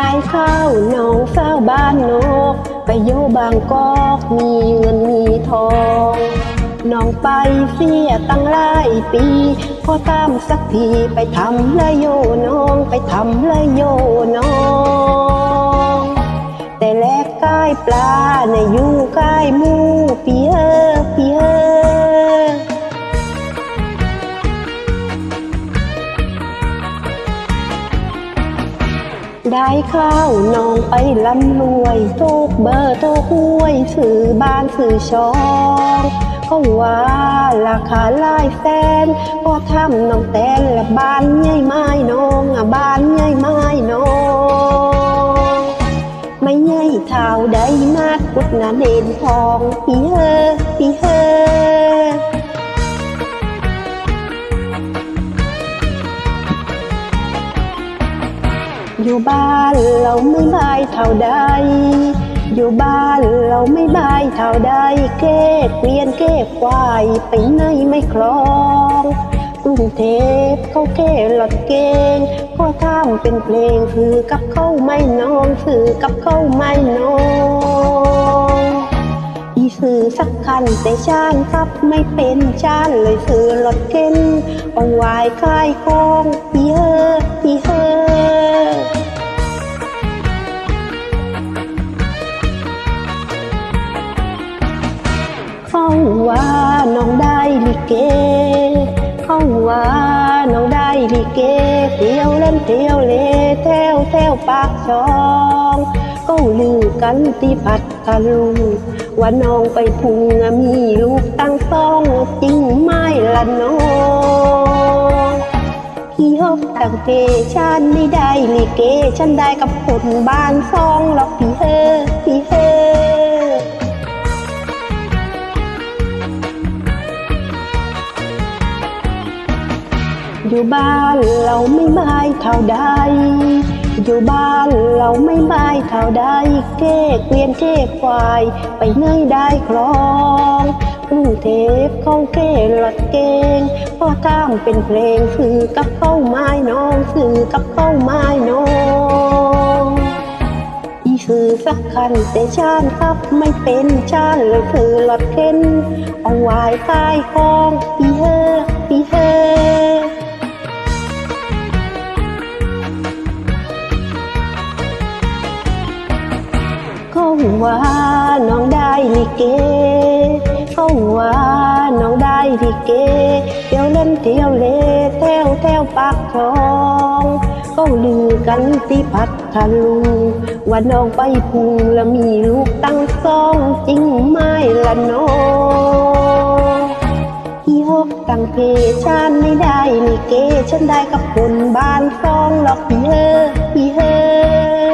ได้ข้าน้องสาวบ้านนก ไปโย่บางกอกมีเงินมีทองน้องไปเสียตั้งหลายปีพอตามสักทีไปทำเลโยน้องไปทำเลโยน้อง แต่แลกกายปลาในยู ได้ข้าวน้องไปลำรวยทุกเบอร์ทุกห้วยสื่อบ้านสื่อช่องก็ว่าราคาหลายแสนก็ทำน้องแตนละบ้านใหญ่ไม้น้องอะบ้านใหญ่ไม้น้องไม่ใหญ่เท่าใดมาดกุดงานเด่นทองพี่เฮอพี่เฮอ อยู่บ้านเราไม่บายเท่าใด อยู่บ้านเราไม่บายเท่าใดเก้เกวียนเก้ควายไปไหนไม่คลองกรุงเทพเขาเก้หลอดเกงก็ทำเป็นเพลงคือกับเขาไม่น้องคือกับเขาไม่น้องอีซื้อสักคันแต่ชานครับไม่เป็นชานเลยซื้อรถเข็นเอาไว้คลายคองพี่เฮอพี่เฮอ น้องได้ลิเกเขาว่าน้องได้ลิเก เที่ยวเล่นเที่ยวเลแถวแถวปากช่องก็ลือกันที่พัทลุงว่าน้องไปพุงมีลูกตั้งสองจริงไม่ละน้องพี่ฮบตั้งเกฉันไม่ได้ลิเก ฉันได้กับคนบ้านซองหรอกพี่เฮอพี่เฮอ อยู่บ้านเราไม่บายเท่าใด อยู่บ้านเราไม่บายเท่าใดเก้เกวียนเก้ควาย ไปเนยได้ครองกรุงเทพเขาเก้หลอดเกงพ่อตามเป็นเพลงสื่อกับเข้าไม้น้องสื่อกับเข้าไม้น้องอีสื่อสักคันแต่ชานครับไม่เป็นชานเลยคือหลอดเข็นเอาไว้ใต้คองพี่เฮปีเฮอ ว่าน้องได้ลิเกเขาว่าน้องได้ลิเกเที่ยวเล่นเที่ยวเลแถวแถวปากคลองก็ลือกันที่พัดทลุงว่าน้องไปพุงแล้วมีลูกตั้งสองจริงไหมละน้องพี่ฮกตั้งเพฉันไม่ได้ลิเกฉันได้กับคนบ้านซองหรอกพี่เฮอพี่เฮอ